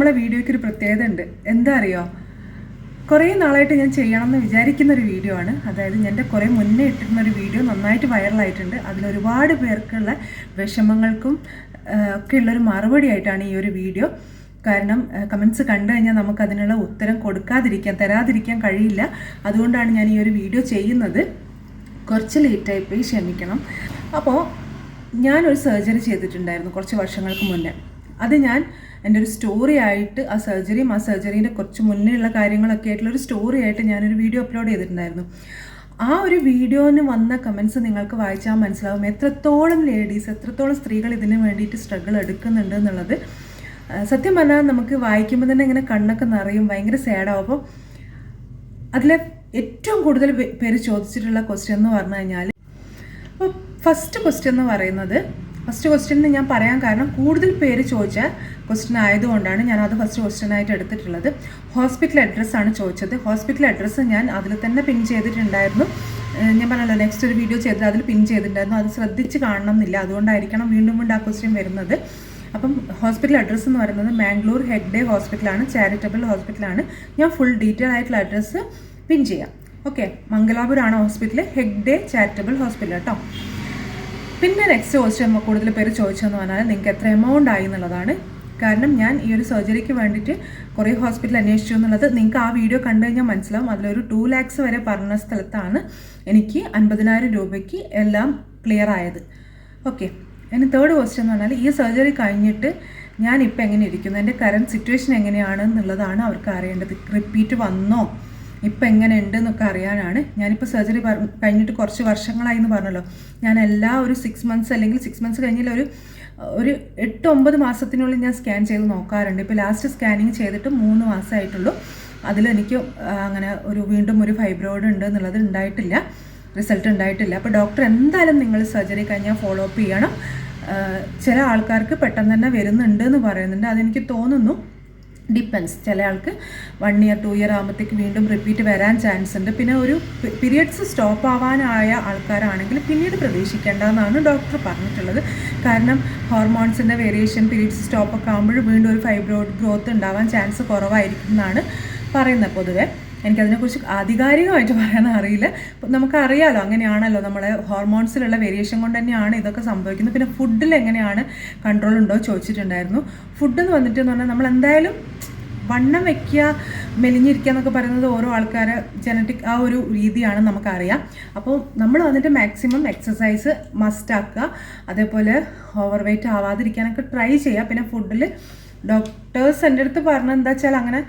നമ്മളെ വീഡിയോയ്ക്ക് ഒരു പ്രത്യേകത ഉണ്ട്. എന്താ അറിയോ? കുറേ നാളായിട്ട് ഞാൻ ചെയ്യണം എന്ന് വിചാരിക്കുന്ന ഒരു വീഡിയോ ആണ്. അതായത് എന്റെ കുറേ മുന്നേ ഇട്ടിരുന്ന ഒരു വീഡിയോ നന്നായിട്ട് വൈറലായിട്ടുണ്ട്. അതിൽ ഒരുപാട് പേർക്കുള്ള വിഷമങ്ങൾക്കും ആ, ഒക്കെ ഉള്ളൊരു മറുപടി ആയിട്ടാണ് ഈ ഒരു വീഡിയോ. കാരണം കമൻസ് കണ്ടു കഴിഞ്ഞാൽ നമുക്ക് അതിനുള്ള ഉത്തരം കൊടുക്കാതിരിക്കാൻ തരാതിരിക്കാൻ കഴിയില്ല. അതുകൊണ്ടാണ് ഞാൻ ഈ ഒരു വീഡിയോ ചെയ്യുന്നത്. കുറച്ച് ലേറ്റായി പോയി ക്ഷമിക്കണം. അപ്പോൾ ഞാനൊരു സർജറി ചെയ്തിട്ടുണ്ടായിരുന്നു കുറച്ച് വർഷങ്ങൾക്ക് മുന്നേ. അത് ഞാൻ എന്റെ ഒരു സ്റ്റോറി ആയിട്ട് ആ സർജറിയും ആ സർജറീന്റെ കുറച്ച് മുന്നേ ഉള്ള കാര്യങ്ങളൊക്കെ ആയിട്ടുള്ള ഒരു സ്റ്റോറി ആയിട്ട് ഞാനൊരു വീഡിയോ അപ്ലോഡ് ചെയ്തിട്ടുണ്ടായിരുന്നു. ആ ഒരു വീഡിയോന് വന്ന കമൻസ് നിങ്ങൾക്ക് വായിച്ചാൽ മനസ്സിലാവും. എത്രത്തോളം ലേഡീസ് എത്രത്തോളം സ്ത്രീകൾ ഇതിന് വേണ്ടിയിട്ട് സ്ട്രഗിൾ എടുക്കുന്നുണ്ട് എന്നുള്ളത്. സത്യം പറഞ്ഞാൽ നമുക്ക് വായിക്കുമ്പോൾ തന്നെ ഇങ്ങനെ കണ്ണൊക്കെ നിറയും ഭയങ്കര സാഡാവും അപ്പോൾ അതിലെ ഏറ്റവും കൂടുതൽ പേര് ചോദിച്ചിട്ടുള്ള ക്വസ്റ്റ്യൻ എന്ന് പറഞ്ഞു കഴിഞ്ഞാൽ ഫസ്റ്റ് ക്വസ്റ്റ്യൻ എന്ന് പറയുന്നത് ഫസ്റ്റ് ക്വസ്റ്റ്യൻ എന്ന് ഞാൻ പറയാൻ കാരണം കൂടുതൽ പേര് ചോദിച്ച ക്വസ്റ്റ്യൻ ആയതുകൊണ്ടാണ് ഞാൻ അത് ഫസ്റ്റ് ക്വസ്റ്റ്യൻ ആയിട്ട് എടുത്തിട്ടുള്ളത്. ഹോസ്പിറ്റൽ അഡ്രസ്സ് ആണ് ചോദിച്ചത്. ഹോസ്പിറ്റൽ അഡ്രസ്സ് ഞാൻ അതിൽ തന്നെ പിൻ ചെയ്തിട്ടുണ്ടായിരുന്നു. ഞാൻ പറഞ്ഞല്ലോ നെക്സ്റ്റ് ഒരു വീഡിയോ ചെയ്തത് അതിൽ പിൻ ചെയ്തിട്ടുണ്ടായിരുന്നു. അത് ശ്രദ്ധിച്ച് കാണണം എന്നില്ല അതുകൊണ്ടായിരിക്കണം വീണ്ടും വീണ്ടും ആ ക്വസ്റ്റ്യൻ വരുന്നത്. അപ്പം ഹോസ്പിറ്റൽ അഡ്രസ്സ് എന്ന് പറയുന്നത് മാംഗ്ലൂർ ഹെഡ് ഡേ ഹോസ്പിറ്റലാണ് ചാരിറ്റബിൾ ഹോസ്പിറ്റലാണ് ഞാൻ ഫുൾ ഡീറ്റെയിൽ ആയിട്ടുള്ള അഡ്രസ്സ് പിൻ ചെയ്യാം. ഓക്കെ മംഗലാപുരമാണ് ഹോസ്പിറ്റൽ ഹെഗ്ഡേ ചാരിറ്റബിൾ ഹോസ്പിറ്റൽ കേട്ടോ പിന്നെ നെക്സ്റ്റ് ക്വസ്റ്റ്യൻ കൂടുതൽ പേര് ചോദിച്ചതെന്ന് പറഞ്ഞാൽ നിങ്ങൾക്ക് എത്ര എമൗണ്ട് ആയി എന്നുള്ളതാണ്. കാരണം ഞാൻ ഈ ഒരു സർജറിക്ക് വേണ്ടിയിട്ട് കുറേ ഹോസ്പിറ്റൽ അന്വേഷിച്ചു എന്നുള്ളത് നിങ്ങൾക്ക് ആ വീഡിയോ കണ്ടു കഴിഞ്ഞാൽ മനസ്സിലാവും. അതിലൊരു ടു ലാക്സ് വരെ പറഞ്ഞ സ്ഥലത്താണ് എനിക്ക് അൻപതിനായിരം രൂപയ്ക്ക് എല്ലാം ക്ലിയർ ആയത്. ഓക്കെ ഇനി തേർഡ് ക്വസ്റ്റ്യൻ എന്ന് പറഞ്ഞാൽ ഈ സർജറി കഴിഞ്ഞിട്ട് ഞാൻ ഇപ്പം എങ്ങനെ ഇരിക്കുന്നു? എന്റെ കറണ്ട് സിറ്റുവേഷൻ എങ്ങനെയാണ് എന്നുള്ളതാണ് അവർക്ക് അറിയേണ്ടത്. റിപ്പീറ്റ് വന്നോ? ഇപ്പം എങ്ങനെ ഉണ്ട് എന്നൊക്കെ അറിയാനാണ്. ഞാനിപ്പോൾ സർജറി കഴിഞ്ഞിട്ട് കുറച്ച് വർഷങ്ങളായി എന്ന് പറഞ്ഞല്ലോ. ഞാൻ എല്ലാ ഒരു സിക്സ് മന്ത്സ് അല്ലെങ്കിൽ സിക്സ് മന്ത്സ് കഴിഞ്ഞാൽ ഒരു ഒരു എട്ട് ഒമ്പത് മാസത്തിനുള്ളിൽ ഞാൻ സ്കാൻ ചെയ്ത് നോക്കാറുണ്ട്. ഇപ്പോൾ ലാസ്റ്റ് സ്കാനിങ് ചെയ്തിട്ട് മൂന്ന് മാസമായിട്ടുള്ളൂ. അതിലെനിക്ക് അങ്ങനെ ഒരു വീണ്ടും ഒരു ഫൈബ്രോയിഡ് ഉണ്ട് എന്നുള്ളത് ഉണ്ടായിട്ടില്ല. റിസൾട്ട് ഉണ്ടായിട്ടില്ല. അപ്പോൾ ഡോക്ടർ എന്തായാലും നിങ്ങൾ സർജറി കഴിഞ്ഞാൽ ഫോളോ അപ്പ് ചെയ്യണം. ചില ആൾക്കാർക്ക് പെട്ടെന്ന് തന്നെ വരുന്നുണ്ട് എന്ന് പറയുന്നുണ്ട്. അതെനിക്ക് തോന്നുന്നു. ഡിപ്പെൻസ്. ചില ആൾക്ക് വൺ ഇയർ ടു ഇയർ ആകുമ്പോഴത്തേക്ക് വീണ്ടും റിപ്പീറ്റ് വരാൻ ചാൻസ് ഉണ്ട്. പിന്നെ ഒരു പീരിയഡ്സ് സ്റ്റോപ്പ് ആവാനായ ആൾക്കാരാണെങ്കിൽ പിന്നീട് പ്രതീക്ഷിക്കേണ്ടതെന്നാണ് ഡോക്ടർ പറഞ്ഞിട്ടുള്ളത്. കാരണം ഹോർമോൺസിന്റെ വേരിയേഷൻ പീരിയഡ്സ് സ്റ്റോപ്പ് ഒക്കെ ആകുമ്പോൾ വീണ്ടും ഒരു ഫൈബ്രോയിഡ് ഗ്രോത്ത് ഉണ്ടാവാൻ ചാൻസ് കുറവായിരിക്കും എന്നാണ് പറയുന്നത് പൊതുവേ. എനിക്കതിനെക്കുറിച്ച് ആധികാരികമായിട്ട് പറയാൻ അറിയില്ല. നമുക്കറിയാലോ അങ്ങനെയാണല്ലോ നമ്മളെ ഹോർമോൺസിലുള്ള വേരിയേഷൻ കൊണ്ട് തന്നെയാണ് ഇതൊക്കെ സംഭവിക്കുന്നത്. പിന്നെ ഫുഡിൽ എങ്ങനെയാണ് കൺട്രോൾ ഉണ്ടോ ചോദിച്ചിട്ടുണ്ടായിരുന്നു. ഫുഡ് എന്ന് വന്നിട്ട് പറഞ്ഞാൽ നമ്മൾ എന്തായാലും വണ്ണം വെക്കുക മെലിഞ്ഞിരിക്കുക എന്നൊക്കെ പറയുന്നത് ഓരോ ആൾക്കാരെ ജനറ്റിക് ആ ഒരു രീതിയാണ് നമുക്കറിയാം. അപ്പോൾ നമ്മൾ വന്നിട്ട് മാക്സിമം എക്സസൈസ് മസ്റ്റ് ആക്കുക. അതേപോലെ ഓവർ വെയിറ്റ് ആവാതിരിക്കാനൊക്കെ ട്രൈ ചെയ്യുക. പിന്നെ ഫുഡിൽ ഡോക്ടേഴ്സ് എന്റെ അടുത്ത് പറഞ്ഞത് എന്താ വെച്ചാൽ അങ്ങനെ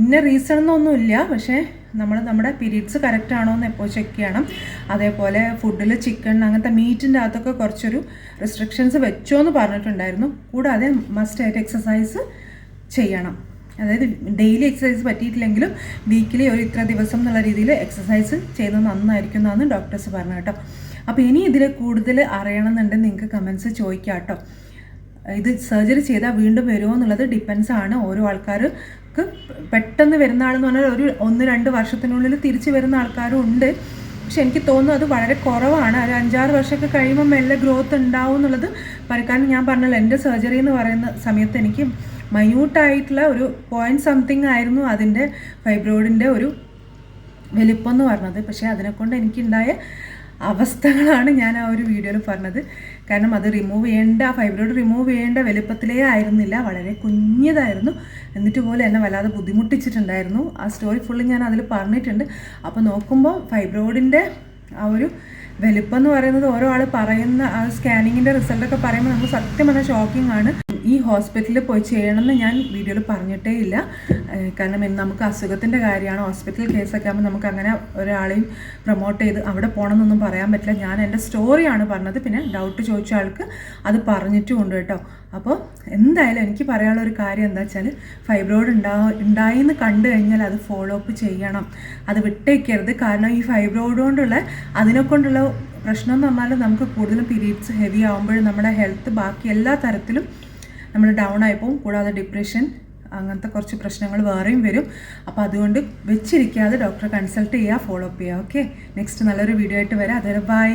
ഇന്ന റീസൺ എന്നൊന്നുമില്ല പക്ഷേ നമ്മൾ നമ്മുടെ പീരീഡ്സ് കറക്റ്റ് ആണോ എന്ന് എപ്പോൾ ചെക്ക് ചെയ്യണം. അതേപോലെ ഫുഡിൽ ചിക്കൻ അങ്ങനത്തെ മീറ്റിന്റെ അകത്തൊക്കെ കുറച്ചൊരു റെസ്ട്രിക്ഷൻസ് വെച്ചോ എന്ന് പറഞ്ഞിട്ടുണ്ടായിരുന്നു. കൂടാതെ മസ്റ്റ് ആയിട്ട് എക്സസൈസ് ചെയ്യണം. അതായത് ഡെയിലി എക്സസൈസ് പറ്റിയിട്ടില്ലെങ്കിലും വീക്കിലി ഒരു ഇത്ര ദിവസം എന്നുള്ള രീതിയിൽ എക്സസൈസ് ചെയ്യുന്നത് നന്നായിരിക്കും എന്നാണ് ഡോക്ടേഴ്സ് പറഞ്ഞത് കേട്ടോ. അപ്പോൾ ഇനി ഇതിൽ കൂടുതൽ അറിയണമെന്നുണ്ടെങ്കിൽ നിങ്ങൾക്ക് കമൻസ് ചോദിക്കാം കേട്ടോ. ഇത് സർജറി ചെയ്താൽ വീണ്ടും വരുമോ എന്നുള്ളത് ഡിപ്പെൻസ് ആണ്. ഓരോ ആൾക്കാർക്ക് പെട്ടെന്ന് വരുന്ന ആളെന്ന് പറഞ്ഞാൽ ഒരു ഒന്ന് രണ്ട് വർഷത്തിനുള്ളിൽ തിരിച്ചു വരുന്ന ആൾക്കാരും ഉണ്ട്. പക്ഷെ എനിക്ക് തോന്നുന്നു അത് വളരെ കുറവാണ്. ഒരു അഞ്ചാറ് വർഷമൊക്കെ കഴിയുമ്പോൾ മെല്ലെ ഗ്രോത്ത് ഉണ്ടാവും എന്നുള്ളത് പറയും ഞാൻ പറഞ്ഞല്ലോ. എന്റെ സർജറി എന്ന് പറയുന്ന സമയത്ത് എനിക്ക് മൈന്യൂട്ടായിട്ടുള്ള ഒരു പോയിന്റ് സംതിങ് ആയിരുന്നു അതിന്റെ ഫൈബ്രോയിഡിന്റെ ഒരു വലിപ്പം എന്ന് പറഞ്ഞത്. പക്ഷേ അതിനെക്കൊണ്ട് എനിക്കുണ്ടായ അവസ്ഥകളാണ് ഞാൻ ആ ഒരു വീഡിയോയിൽ പറഞ്ഞത്. കാരണം അത് റിമൂവ് ചെയ്യേണ്ട ഫൈബ്രോയിഡ് റിമൂവ് ചെയ്യേണ്ട വലുപ്പത്തിലേ ആയിരുന്നില്ല. വളരെ കുഞ്ഞതായിരുന്നു. എന്നിട്ട് പോലെ എന്നെ വല്ലാതെ ബുദ്ധിമുട്ടിച്ചിട്ടുണ്ടായിരുന്നു. ആ സ്റ്റോറി ഫുള്ള് ഞാൻ അതിൽ പറഞ്ഞിട്ടുണ്ട്. അപ്പോൾ നോക്കുമ്പോൾ ഫൈബ്രോയിഡിന്റെ ആ ഒരു വലിപ്പം എന്ന് പറയുന്നത് ഓരോ ആൾ പറയുന്ന ആ സ്കാനിങ്ങിന്റെ റിസൾട്ട് ഒക്കെ പറയുമ്പോൾ നമുക്ക് സത്യം പറഞ്ഞാൽ ഷോക്കിംഗ് ആണ്. ഈ ഹോസ്പിറ്റലിൽ പോയി ചെയ്യണമെന്ന് ഞാൻ വീഡിയോയിൽ പറഞ്ഞിട്ടേ ഇല്ല. കാരണം നമുക്ക് അസുഖത്തിന്റെ കാര്യമാണ്. ഹോസ്പിറ്റൽ കേസൊക്കെ ആകുമ്പോൾ നമുക്ക് അങ്ങനെ ഒരാളെയും പ്രൊമോട്ട് ചെയ്ത് അവിടെ പോകണമെന്നൊന്നും പറയാൻ പറ്റില്ല. ഞാൻ എന്റെ സ്റ്റോറിയാണ് പറഞ്ഞത്. പിന്നെ ഡൗട്ട് ചോദിച്ച ആൾക്ക് അത് പറഞ്ഞിട്ടുമുണ്ട് കേട്ടോ. അപ്പോൾ എന്തായാലും എനിക്ക് പറയാനുള്ള ഒരു കാര്യം എന്താ വെച്ചാൽ ഫൈബ്രോയിഡ് ഉണ്ടാ ഉണ്ടായി എന്ന് കണ്ടു കഴിഞ്ഞാൽ അത് ഫോളോ അപ്പ് ചെയ്യണം. അത് വിട്ടേക്കരുത്. കാരണം ഈ ഫൈബ്രോയിഡ് കൊണ്ടുള്ള അതിനെ കൊണ്ടുള്ള പ്രശ്നം എന്ന് പറഞ്ഞാൽ നമുക്ക് കൂടുതലും പീരീഡ്സ് ഹെവി ആകുമ്പോഴും നമ്മുടെ ഹെൽത്ത് ബാക്കി എല്ലാ തരത്തിലും നമ്മൾ ഡൗൺ ആയിപ്പോവും കൂടാതെ ഡിപ്രഷൻ അങ്ങനത്തെ കുറച്ച് പ്രശ്നങ്ങൾ വേറെയും വരും. അപ്പോൾ അതുകൊണ്ട് വെച്ചിരിക്കാതെ ഡോക്ടറെ കൺസൾട്ട് ചെയ്യുക ഫോളോ അപ്പ് ചെയ്യുക ഓക്കെ നെക്സ്റ്റ് നല്ലൊരു വീഡിയോ ആയിട്ട് വരാം. അതുവരെ ബൈ